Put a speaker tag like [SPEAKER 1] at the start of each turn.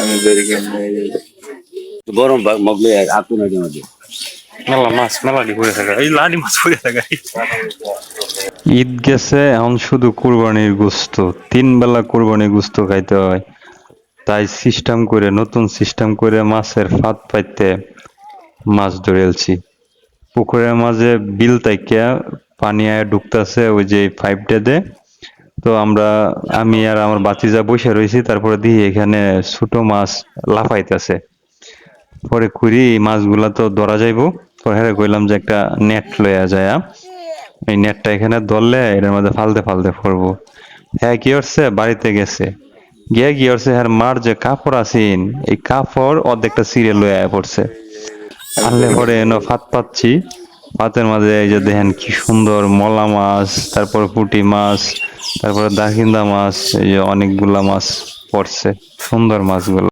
[SPEAKER 1] আমি বেরি
[SPEAKER 2] গরম মগলে আতুন আছে মধ্যে
[SPEAKER 3] মেলা মাছ মেলাডি পড়ে থাকে? এই লাডি মাছ পড়ে থাকে।
[SPEAKER 4] ঈদ গেছে এখন শুধু কুরবানির গুস্ত তিন বেলা কুরবানির গুস্ত খাইতে হয়। তাই সিস্টেম করে নতুন সিস্টেম করে মাছের ফাঁদ পাইতে মাছ ধরেলছি পুকুরের মাঝে বিল তাইকা পানি আয় ঢুকতেছে ওই যে পাইপটা দে। তো আমরা, আমি আর আমার বাতিজা বসে রয়েছি, তারপরে দিয়ে এখানে ছোট মাছ লাফাইতেছে। পরে খুঁড়ি মাছগুলা তো ধরা যাইবো। পরে হ্যাঁ কইলাম যে একটা নেট লইয়া যায়। এই নেটটা এখানে ধরলে এটার মধ্যে ফালতে ফালতে পড়ব। হ্যাঁ কি হচ্ছে বাড়িতে গেছে। গিয়ে কি হচ্ছে হ্যাঁ মার যে কাপড় আছেন, এই কাপড় অর্ধেকটা সিরে লয়ে পড়ছে। আনলে পরে এনো ফাত পাচ্ছি। পাতের মাঝে এই যে দেখেন কি সুন্দর মলা মাছ, তারপর পুঁটি মাছ তারপরে দাহিন্দা মাছ এই যে অনেকগুলা মাছ পড়ছে সুন্দর মাছগুলো।